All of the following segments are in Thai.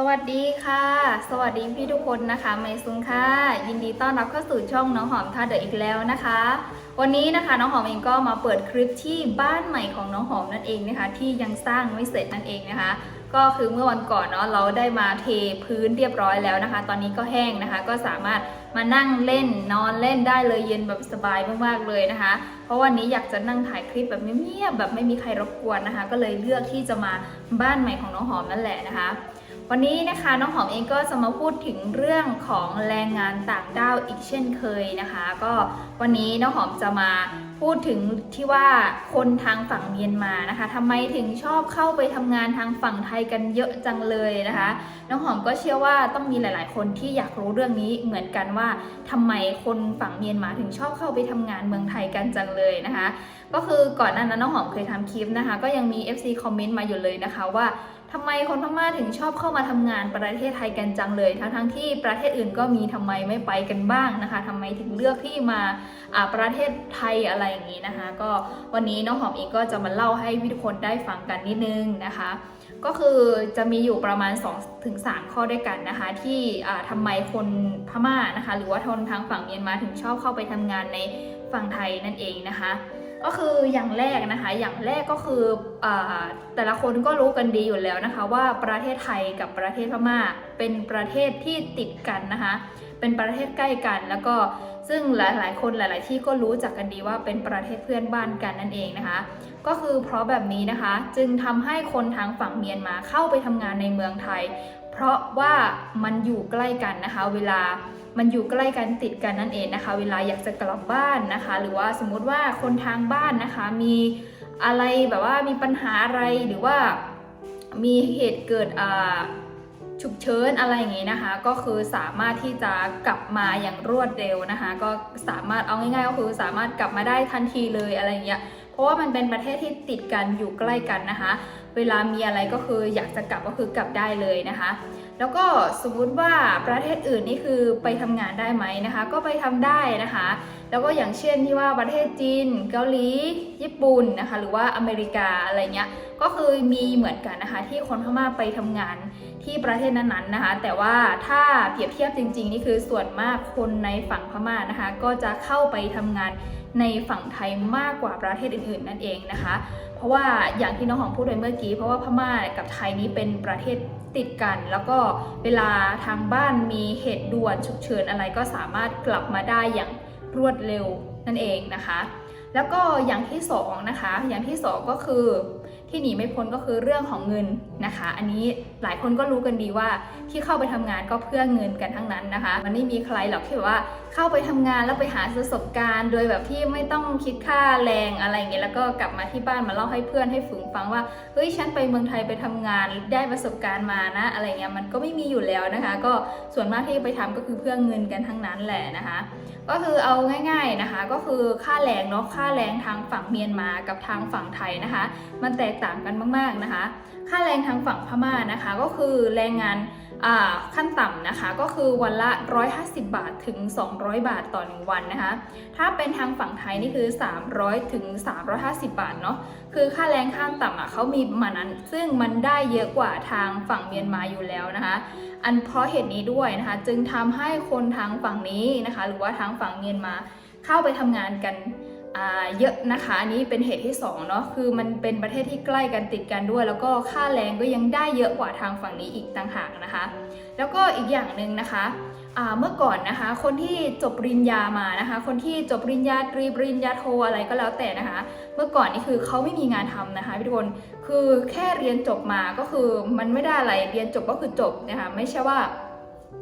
สวัสดีค่ะ สวัสดีพี่ทุกคนนะคะไมซุงค่ะ ยินดีต้อนรับเข้าสู่ช่องน้องหอมท่าเดอะอีกแล้วนะคะ วันนี้นะคะน้องหอมเองก็มาเปิดคลิปที่บ้านใหม่ของน้องหอมนั่นเองนะคะ ที่ยังสร้างไม่เสร็จนั่นเองนะคะ ก็คือเมื่อวันก่อนเนาะเราได้มาเทพื้นเรียบร้อยแล้วนะคะ ตอนนี้ก็แห้งนะคะ ก็สามารถมานั่งเล่นนอนเล่นได้เลยเย็นแบบสบายมากๆเลยนะคะ เพราะวันนี้อยากจะนั่งถ่ายคลิปแบบเงียบๆแบบไม่มีใครรบกวนนะคะ ก็เลยเลือกที่จะมาบ้านใหม่ของน้องหอมนั่นแหละนะคะ วันนี้นะคะน้องหอมเองก็จะมาพูดถึงเรื่องของแรงงานต่างด้าวอีกเช่นเคยนะคะ ก็วันนี้น้องหอมจะมาพูดถึงที่ว่าคนทางฝั่งเมียนมานะคะทำไมถึงชอบเข้าไปทำงานทางฝั่งไทยกันเยอะจังเลยนะคะ น้องหอมก็เชื่อว่าต้องมีหลาย ๆ คนที่อยากรู้เรื่องนี้เหมือนกันว่าทำไมคนฝั่งเมียนมาถึงชอบเข้าไปทำงานเมืองไทยกันจังเลยนะคะ ก็คือก่อนหน้านั้นน้องหอมเคยทำคลิปนะคะ ก็ยังมี FC คอมเมนต์มาอยู่เลยนะคะว่า ทำไมคนพม่าถึงชอบเข้ามาทำงานประเทศไทยกันจังเลย ทั้งๆที่ประเทศอื่นก็มีทำไมไม่ไปกันบ้างนะคะทำไมถึงเลือกที่มาประเทศไทยอะไรอย่างนี้นะคะ ก็วันนี้น้องหอมเองก็จะมาเล่าให้พี่ทุกคนได้ฟังกันนิดนึงนะคะ ก็คือจะมีอยู่ประมาณ2ถึง3ข้อด้วยกันนะคะ ที่อ่าทำไมคนพม่านะคะ หรือว่าทนทางฝั่งเมียนมาถึงชอบเข้าไปทำงานในฝั่งไทยนั่นเองนะคะ ก็คืออย่างแรกนะคะ อย่างแรกก็คืออแต่ละคนก็รู้กันดีอยู่แล้วนะคะ ว่าประเทศไทยกับประเทศพม่าเป็นประเทศที่ติดกันนะคะ เป็นประเทศใกล้กันแล้วก็ซึ่งหลาย ๆ คนหลาย ๆ ที่ก็รู้จักกันดีว่าเป็นประเทศเพื่อนบ้านกันนั่นเองนะคะ ก็คือเพราะแบบนี้นะคะ จึงทำให้คนทางฝั่งเมียนมาเข้าไปทำงานในเมืองไทย เพราะว่ามันอยู่ใกล้กันนะคะ เวลา มันอยู่ใกล้กันติดกันนั่นเองนะคะ เวลาอยากจะกลับบ้านนะคะ หรือว่าสมมุติว่าคนทางบ้านนะคะ มีอะไรแบบว่ามีปัญหาอะไรหรือว่ามีเหตุเกิดอ่าฉุกเฉินอะไรอย่างงี้นะคะ ก็คือสามารถที่จะกลับมาอย่างรวดเร็วนะคะ ก็สามารถเอาง่ายๆก็คือสามารถกลับมาได้ทันทีเลยอะไรอย่างเงี้ยเพราะว่ามันเป็นประเทศที่ติดกันอยู่ใกล้กันนะคะ เวลามีอะไรก็คืออยากจะกลับก็คือกลับได้เลยนะคะ แล้วก็สมมุติว่าประเทศอื่นนี่คือไปทำงานได้ไหมนะคะ ก็ไปทำได้นะคะ แล้วก็อย่างเช่นที่ว่าประเทศจีน เกาหลี ญี่ปุ่นนะคะ หรือว่าอเมริกาอะไรเงี้ย ก็คือมีเหมือนกันนะคะ ที่คนพม่าไปทำงานที่ประเทศนั้นๆนะคะ แต่ว่าถ้าเปรียบเทียบจริง ๆ นี่คือส่วนมากคนในฝั่งพม่านะคะ ก็จะเข้าไปทำงานในฝั่งไทยมากกว่าประเทศอื่น ๆ นั่นเองนะคะ เพราะว่าอย่างที่น้องหอมพูดไปเมื่อกี้ เพราะว่าพม่ากับไทยนี้เป็นประเทศติดกัน แล้วก็เวลาทางบ้านมีเหตุด่วนฉุกเฉินอะไรก็สามารถกลับมาได้อย่างรวดเร็วนั่นเองนะคะ แล้วก็อย่างที่สองนะคะ อย่างที่สองก็คือ ที่หนีไม่พ้นก็คือเรื่องของเงินนะคะ อันนี้หลายคนก็รู้กันดีว่าที่เข้าไปทำงานก็เพื่อเงินกันทั้งนั้นนะคะ มันไม่มีใครหรอกที่แบบว่าเข้าไปทำงานแล้วไปหาประสบการณ์ โดยแบบที่ไม่ต้องคิดค่าแรงอะไรเงี้ยแล้วก็กลับมาที่บ้านมาเล่าให้เพื่อนให้ฝูงฟังว่าเฮ้ยฉันไปเมืองไทยไปทำงานได้ประสบการณ์มานะ อะไรเงี้ยมันก็ไม่มีอยู่แล้วนะคะ ก็ส่วนมากที่ไปทำก็คือเพื่อเงินกันทั้งนั้นแหละนะคะ ก็คือเอาง่าย ๆนะคะ ก็คือค่าแรงเนาะค่าแรงทางฝั่งเมียนมากับทางฝั่งไทยนะคะ มันแตกต่างกันมาก ๆนะคะ ค่าแรงทางฝั่งพม่านะคะ ก็คือแรงงานขั้นต่ำนะคะก็คือวันละ 150 บาทถึง 200 บาทต่อ 1 วันนะคะ ถ้าเป็นทางฝั่งไทยนี่คือ 300 ถึง 350 บาทเนาะคือค่าแรงขั้นต่ำอะเขามีประมาณนั้น ซึ่งมันได้เยอะกว่าทางฝั่งเมียนมาอยู่แล้วนะคะ อันเพราะเหตุนี้ด้วยนะคะ จึงทำให้คนทางฝั่งนี้นะคะ หรือว่าทางฝั่งเมียนมาเข้าไปทำงานกัน เยอะนะคะอันนี้เป็นเหตุที่สองเนาะคือมันเป็นประเทศที่ใกล้กันติดกันด้วย แล้วก็ค่าแรงก็ยังได้เยอะกว่าทางฝั่งนี้อีกต่างหากนะคะ แล้วก็อีกอย่างหนึ่งนะคะเมื่อก่อนนะคะคนที่จบปริญญามานะคะ คนที่จบปริญญาตรีปริญญาโทอะไรก็แล้วแต่นะคะ เมื่อก่อนนี่คือเขาไม่มีงานทำนะคะพี่ทุกคนคือแค่เรียนจบมาก็คือมันไม่ได้อะไรเรียนจบก็คือจบนะคะไม่ใช่ว่า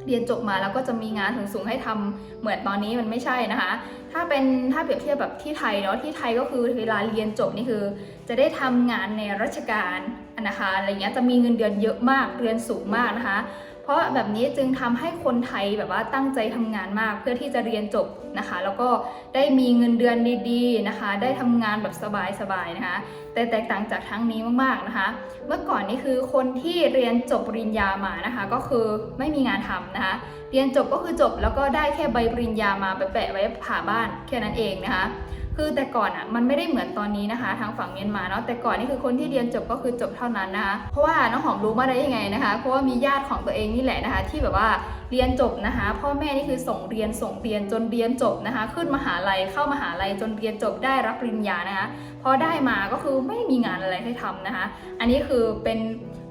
เรียนจบมาแล้วก็จะมีงานสูงๆให้ทำเหมือนตอนนี้มันไม่ใช่นะคะ ถ้าเป็นถ้าเปรียบเทียบแบบที่ไทยเนาะที่ไทยก็คือเวลาเรียนจบนี่คือ จะได้ทำงานในราชการนะคะอะไรเงี้ยจะมีเงินเดือนเยอะมากเดือนสูงมากนะคะ เพราะแบบนี้จึงทำให้คนไทยแบบว่าตั้งใจทำงานมากเพื่อที่จะเรียนจบนะคะ แล้วก็ได้มีเงินเดือนดีๆนะคะ ได้ทำงานแบบสบายๆนะคะ แต่แตกต่างจากทั้งนี้มากๆนะคะ เมื่อก่อนนี่คือคนที่เรียนจบปริญญามานะคะ ก็คือไม่มีงานทำนะคะ เรียนจบก็คือจบแล้วก็ได้แค่ใบปริญญามาไปแปะไว้ผ่าบ้านแค่นั้นเองนะคะ คือแต่ก่อนอะมันไม่ได้เหมือนตอนนี้นะคะ ทางฝั่งเมียนมาเนาะแต่ก่อนนี่คือคนที่เรียนจบก็คือจบเท่านั้นนะคะเพราะว่าน้องหอมรู้มาได้ยังไงนะคะ เพราะว่ามีญาติของตัวเองนี่แหละนะคะ ที่แบบว่าเรียนจบนะคะ พ่อแม่นี่คือส่งเรียนส่งเรียนจนเรียนจบนะคะ ขึ้นมหาลัยเข้ามหาลัยจนเรียนจบได้รับปริญญานะคะพอได้มาก็คือไม่มีงานอะไรให้ทำนะคะ อันนี้คือเป็น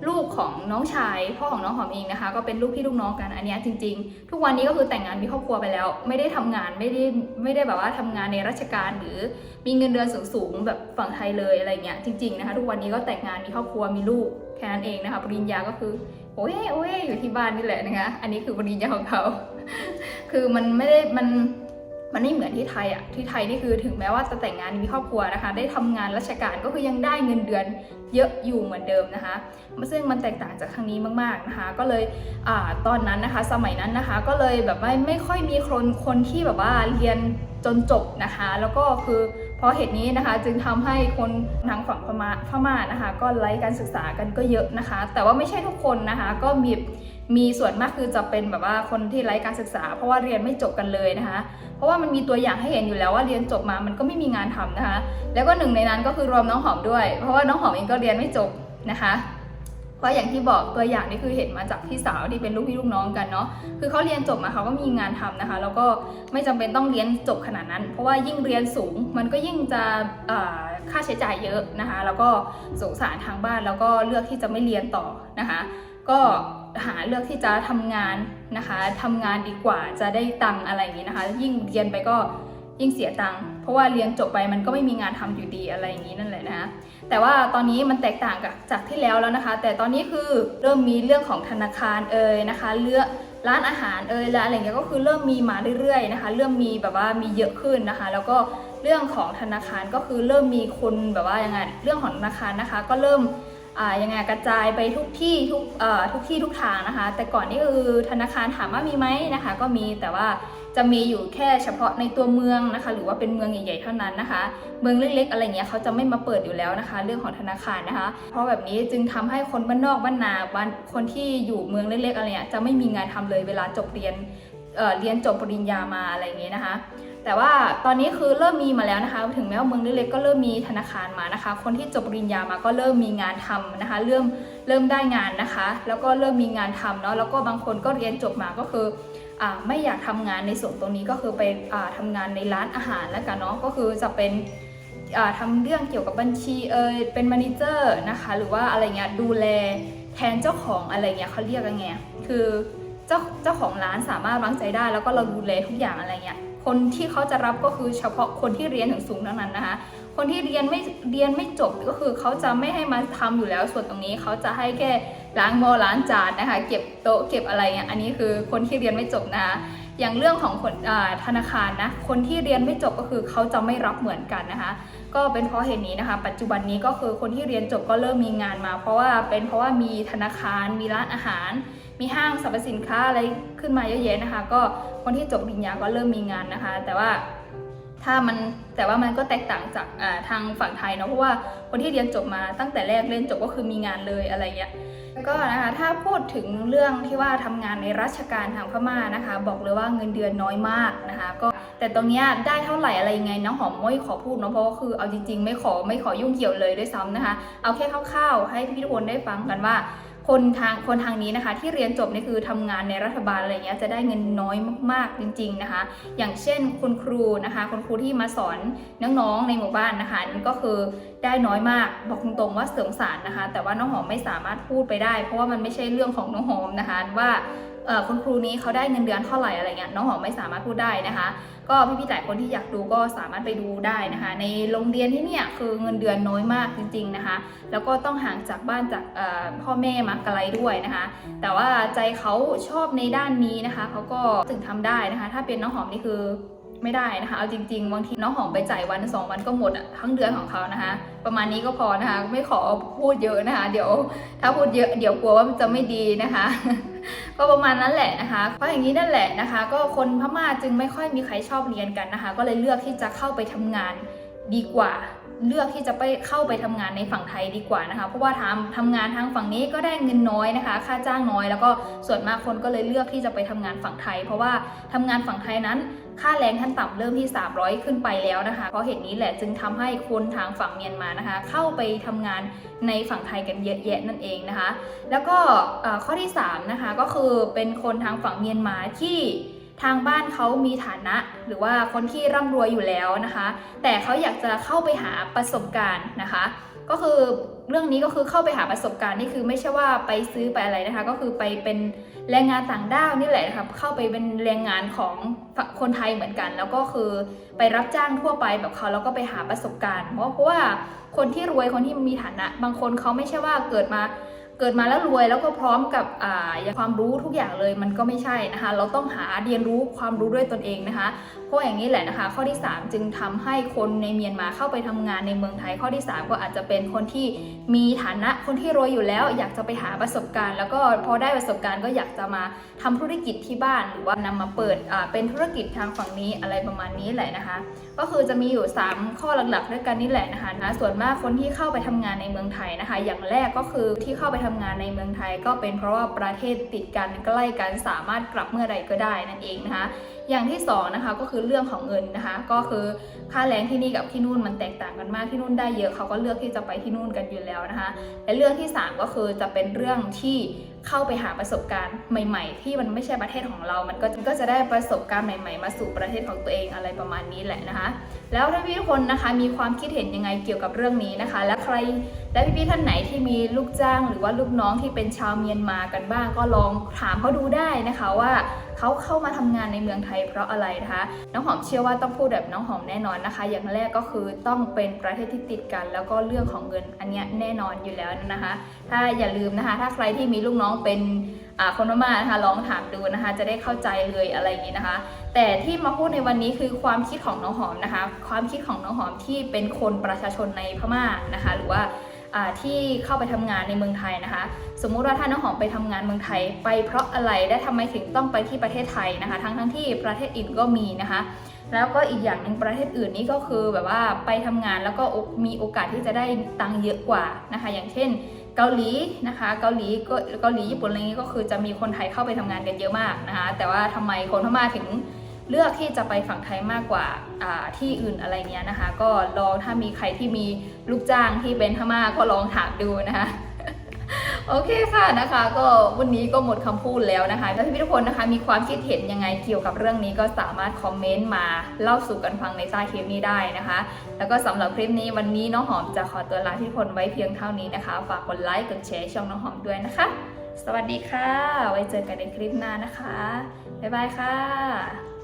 ลูกของน้องชาย พ่อของน้องหอมเองนะคะ ก็เป็นลูกพี่ลูกน้องกันอันนี้จริง ๆ ทุกวันนี้ก็คือแต่งงานมีครอบครัวไปแล้ว ไม่ได้ทำงานไม่ได้ไม่ได้แบบว่าทำงานในราชการหรือมีเงินเดือนสูงๆแบบฝั่งไทยเลยอะไรเงี้ยจริงๆนะคะทุกวันนี้ก็แต่งงานมีครอบครัวมีลูกแค่นั้นเองนะคะปริญญาก็คือ โอ้ยโอ้ยอยู่ที่บ้านนี่แหละนะคะอันนี้คือปริญญาของเขา คือมันไม่ได้มันมันไม่เหมือนที่ไทยอะที่ไทยนี่คือถึงแม้ว่าจะแต่งงานมีครอบครัวนะคะ ได้ทำงานราชการก็คือยังได้เงินเดือนเยอะอยู่เหมือนเดิมนะคะ ซึ่งมันแตกต่างจากครั้งนี้มากๆนะคะ ก็เลยอตอนนั้นนะคะ สมัยนั้นนะคะ ก็เลยแบบว่าไม่ค่อยมีคนคนที่แบบว่าเรียนจนจบนะคะ แล้วก็คือ เพราะเหตุนี้นะคะจึงทำให้คนทางฝั่งพม่าพม่านะคะ ก็ไล่การศึกษากันก็เยอะนะคะ แต่ว่าไม่ใช่ทุกคนนะคะ ก็มีมีส่วนมากคือจะเป็นแบบว่าคนที่ไร้การศึกษา เพราะว่าเรียนไม่จบกันเลยนะคะ เพราะว่ามันมีตัวอย่างให้เห็นอยู่แล้วว่าเรียนจบมามันก็ไม่มีงานทำนะคะ แล้วก็หนึ่งในนั้นก็คือรวมน้องหอมด้วย เพราะว่าน้องหอมเองก็เรียนไม่จบนะคะ ราะอย่างที่บอกตัวอย่างนี่คือเห็นมาจากพี่สาวที่เป็นลูกพี่ลูกน้องกันเนาะคือเขาเรียนจบมาเขาก็มีงานทำนะคะ แล้วก็ไม่จำเป็นต้องเรียนจบขนาดนั้น เพราะว่ายิ่งเรียนสูงมันก็ยิ่งจะค่าใช้จ่ายเยอะนะคะ แล้วก็สงสารทางบ้านแล้วก็เลือกที่จะไม่เรียนต่อนะคะ ก็หาเลือกที่จะทำงานนะคะทำงานดีกว่าจะได้ตังอะไรอย่างนี้นะคะ ยิ่งเรียนไปก็ยิ่งเสียตังค์ เพราะว่าเรียนจบไปมันก็ไม่มีงานทำอยู่ดีอะไรอย่างนี้นั่นแหละนะแต่ว่าตอนนี้มันแตกต่างกับจากที่แล้วแล้วนะคะ แต่ตอนนี้คือเริ่มมีเรื่องของธนาคารเอ่ยนะคะเลือกร้านอาหารเอ่ยร้านอะไรเงี้ยก็คือเริ่มมีมาเรื่อยๆนะคะ เริ่มมีแบบว่ามีเยอะขึ้นนะคะ แล้วก็เรื่องของธนาคารก็คือเริ่มมีคนแบบว่ายังไงเรื่องของธนาคารนะคะ ก็เริ่มอ่ายังไงกระจายไปทุกที่ทุกทุกที่ทุกทางนะคะ แต่ก่อนนี่คือธนาคารถามว่ามีไหมนะคะ ก็มีแต่ว่า จะมีอยู่แค่เฉพาะในตัวเมืองนะคะ หรือว่าเป็นเมืองใหญ่ๆเท่านั้นนะคะ เมืองเล็กๆ อะไรเงี้ยเขาจะไม่มาเปิดอยู่แล้วนะคะ เรื่องของธนาคารนะคะ เพราะแบบนี้จึงทำให้คนบ้านนอกบ้านนาบ้านคนที่อยู่เมืองเล็กๆอะไรเงี้ยจะไม่มีงานทำเลยเวลาจบเรียนเเรียนจบปริญญามาอะไรเงี้ยนะคะแต่ว่าตอนนี้คือเริ่มมีมาแล้วนะคะ ถึงแม้ว่าเมืองเล็กๆก็เริ่มมีธนาคารมานะคะ คนที่จบปริญญามาก็เริ่มมีงานทำนะคะ เริ่มเริ่มได้งานนะคะ แล้วก็เริ่มมีงานทำเนาะแล้วก็บางคนก็เรียนจบมาก็คือ ไม่อยากทำงานในส่วนตรงนี้ก็คือไปอ่าทำงานในร้านอาหารแล้วกันเนาะก็คือจะเป็นอ่าทำเรื่องเกี่ยวกับบัญชีเอยเป็นมานิเจอร์นะคะหรือว่าอะไรเงี้ยดูแลแทนเจ้าของอะไรเงี้ยเขาเรียกยังไงคือเจ้าเจ้าของร้านสามารถวางใจได้ แล้วก็เราดูแลทุกอย่างอะไรเงี้ยคนที่เขาจะรับก็คือเฉพาะคนที่เรียนถึงสูงเท่านั้นนะคะคนที่เรียนไม่เรียนไม่จบก็คือเขาจะไม่ให้มาทำอยู่แล้วส่วนตรงนี้เขาจะให้แค่ ล้างหม้อล้างจานนะคะ เก็บโต๊ะเก็บอะไรเงี้ยอันนี้คือคนที่เรียนไม่จบนะคะ อย่างเรื่องของคนธนาคารนะ คนที่เรียนไม่จบก็คือเขาจะไม่รับเหมือนกันนะคะ ก็เป็นเพราะเหตุนี้นะคะ ปัจจุบันนี้ก็คือคนที่เรียนจบก็เริ่มมีงานมา เพราะว่าเป็นเพราะว่ามีธนาคาร มีร้านอาหาร มีห้างสรรพสินค้าอะไรขึ้นมาเยอะแยะนะคะ ก็คนที่จบปริญญาก็เริ่มมีงานนะคะ แต่ว่า ถ้ามันแต่ว่ามันก็แตกต่างจากทางฝั่งไทยเนาะเพราะว่าคนที่เรียนจบมาตั้งแต่แรกเรียนจบก็คือมีงานเลยอะไรเงี้ยก็นะคะถ้าพูดถึงเรื่องที่ว่าทำงานในราชการทางพม่านะคะ บอกเลยว่าเงินเดือนน้อยมากนะคะ ก็แต่ตรงเนี้ยได้เท่าไหร่อะไรยังไงน้องหอมไม่ขอพูดเนาะเพราะว่าคือเอาจริงๆ ไม่ขอไม่ขอยุ่งเกี่ยวเลยด้วยซ้ำนะคะ เอาแค่คร่าวๆให้พี่ทุกคนได้ฟังกันว่า คนทางคนทางนี้นะคะ ที่เรียนจบนี่คือทำงานในรัฐบาลอะไรเงี้ยจะได้เงินน้อยมากๆจริง ๆนะคะ อย่างเช่นคุณครูนะคะ คุณครูที่มาสอนน้องๆในหมู่บ้านนะคะอันนี่ก็คือได้น้อยมากบอกตรงๆว่าเสื่อมสารนะคะ แต่ว่าน้องหอมไม่สามารถพูดไปได้ เพราะว่ามันไม่ใช่เรื่องของน้องหอมนะคะว่า คุณครูนี้เขาได้เงินเดือนเท่าไหร่อะไรเงี้ยน้องหอมไม่สามารถพูดได้นะคะ ก็พี่ๆแต่คนที่อยากดูก็สามารถไปดูได้นะคะ ในโรงเรียนที่เนี่ยคือเงินเดือนน้อยมากจริง ๆนะคะ แล้วก็ต้องห่างจากบ้านจากพ่อแม่มาไกลด้วยนะคะ แต่ว่าใจเขาชอบในด้านนี้นะคะเขาก็ถึงทำได้นะคะ ถ้าเป็นน้องหอมนี่คือไม่ได้นะคะ เอาจริงๆ บางทีน้องหอมไปจ่ายวันสองวันก็หมดอะทั้งเดือนของเขานะคะ ประมาณนี้ก็พอนะคะ ไม่ขอพูดเยอะนะคะ เดี๋ยว ถ้าพูดเยอะเดี๋ยวกลัวว่าจะไม่ดีนะคะ ก็ประมาณนั้นแหละนะคะ เพราะอย่างนี้นั่นแหละนะคะ ก็คนพม่าจึงไม่ค่อยมีใครชอบเรียนกันนะคะ ก็เลยเลือกที่จะเข้าไปทำงานดีกว่า เลือกที่จะไปเข้าไปทำงานในฝั่งไทยดีกว่านะคะ เพราะว่าทำทำงานทางฝั่งนี้ก็ได้เงินน้อยนะคะ ค่าจ้างน้อย แล้วก็ส่วนมากคนก็เลยเลือกที่จะไปทำงานฝั่งไทย เพราะว่าทำงานฝั่งไทยนั้น ค่าแรงขั้นต่ำเริ่มที่ 300 ขึ้นไปแล้วนะคะ เพราะเหตุนี้แหละจึงทำให้คนทางฝั่งเมียนมานะคะ เข้าไปทำงานในฝั่งไทยกันเยอะแยะนั่นเองนะคะ แล้วก็ข้อที่3นะคะก็คือเป็นคนทางฝั่งเมียนมาที่ทางบ้านเขามีฐานะ หรือว่าคนที่ร่ำรวยอยู่แล้วนะคะ แต่เขาอยากจะเข้าไปหาประสบการณ์นะคะ ก็คือเรื่องนี้ก็คือเข้าไปหาประสบการณ์นี่คือไม่ใช่ว่าไปซื้อไปอะไรนะคะ ก็คือไปเป็นแรงงานต่างด้าวนี่แหละนะคะเข้าไปเป็นแรงงานของคนไทยเหมือนกัน แล้วก็คือไปรับจ้างทั่วไปแบบเขาแล้วก็ไปหาประสบการณ์เพราะเพราะว่าคนที่รวยคนที่มีฐานะ บางคนเขาไม่ใช่ว่าเกิดมาเกิดมาแล้วรวยแล้วก็พร้อมกับอ่าความรู้ทุกอย่างเลยมันก็ไม่ใช่นะคะ เราต้องหาเรียนรู้ความรู้ด้วยตนเองนะคะ เพราะอย่างนี้แหละนะคะ ข้อที่ 3 จึงทำให้คนในเมียนมาเข้าไปทำงานในเมืองไทยข้อที่ 3 ก็อาจจะเป็นคนที่มีฐานะคนที่รวยอยู่แล้ว อยากจะไปหาประสบการณ์ แล้วก็พอได้ประสบการณ์ก็อยากจะมาทำธุรกิจที่บ้านหรือว่านำมาเปิดเป็นธุรกิจทางฝั่งนี้อะไรประมาณนี้แหละนะคะ ก็คือจะมีอยู่ 3 ข้อหลักๆด้วยกันนี่แหละนะคะนะส่วนมากคนที่เข้าไปทำงานในเมืองไทยนะคะ อย่างแรกก็คือที่เข้าไปทำงานในเมืองไทย ก็เป็นเพราะว่าประเทศติดกันใกล้กันสามารถกลับเมื่อใดก็ได้นั่นเองนะคะอย่างที่สองนะคะก็คือเรื่องของเงินนะคะ ก็คือค่าแรงที่นี่กับที่นู่นมันแตกต่างกันมากที่นู่นได้เยอะเขาก็เลือกที่จะไปที่นู่นกันอยู่แล้วนะคะ และเรื่องที่สามก็คือจะเป็นเรื่องที่เข้าไปหาประสบการณ์ใหม่ ๆ ที่มันไม่ใช่ประเทศของเรา มันก็ก็จะได้ประสบการณ์ใหม่ ๆ มาสู่ประเทศของตัวเองอะไรประมาณนี้แหละนะคะ แล้วถ้าพี่ทุกคนนะคะมีความคิดเห็นยังไงเกี่ยวกับเรื่องนี้นะคะ และใครและพี่ๆท่านไหนที่มีลูกจ้าง หรือว่าลูกน้องที่เป็นชาวเมียนมากันบ้าง ก็ลองถามเขาดูได้นะคะว่า เขาเข้ามาทำงานในเมืองไทยเพราะอะไรนะคะ น้องหอมเชื่อว่าต้องพูดแบบน้องหอมแน่นอนนะคะ อย่างแรกก็คือต้องเป็นประเทศที่ติดกัน แล้วก็เรื่องของเงินอันนี้แน่นอนอยู่แล้วนะคะ ถ้าอย่าลืมนะคะ ถ้าใครที่มีลูกน้องเป็นคนพม่านะคะลองถามดูนะคะ จะได้เข้าใจเลยอะไรอย่างนี้นะคะ แต่ที่มาพูดในวันนี้คือความคิดของน้องหอมนะคะ ความคิดของน้องหอมที่เป็นคนประชาชนในพม่านะคะ หรือว่า ที่เข้าไปทำงานในเมืองไทยนะคะ สมมุติว่าถ้าน้องหอมไปทำงานเมืองไทย ไปเพราะอะไรและทำไมถึงต้องไปที่ประเทศไทยนะคะ ทั้งทั้งที่ประเทศอื่นก็มีนะคะ แล้วก็อีกอย่างหนึ่งประเทศอื่นนี่ก็คือแบบว่าไปทำงานแล้วก็มีโอกาสที่จะได้ตังค์เยอะกว่านะคะ อย่างเช่นเกาหลีนะคะเกาหลีก็เกาหลีญี่ปุ่นอะไรนี้ก็คือจะมีคนไทยเข้าไปทำงานกันเยอะมากนะคะแต่ว่าทำไมคนพม่าถึง เลือกที่จะไปฝั่งไทยมากกว่าที่อื่นอะไรเงี้ยนะคะ ก็ลองถ้ามีใครที่มีลูกจ้างที่เป็นพม่าก็ลองถามดูนะคะโอเคค่ะนะคะ ก็วันนี้ก็หมดคำพูดแล้วนะคะถ้าพี่ทุกคนนะคะ มีความคิดเห็นยังไงเกี่ยวกับเรื่องนี้ก็สามารถคอมเมนต์มาเล่าสู่กันฟังในใต้คลิปนี้ได้นะคะ แล้วก็สำหรับคลิปนี้วันนี้น้องหอมจะขอตัวลาพี่ทุกคนไว้เพียงเท่านี้นะคะ ฝากกดไลค์กดแชร์ช่องน้องหอมด้วยนะคะ สวัสดีค่ะ ไว้เจอกันในคลิปหน้านะคะบ๊ายบายค่ะ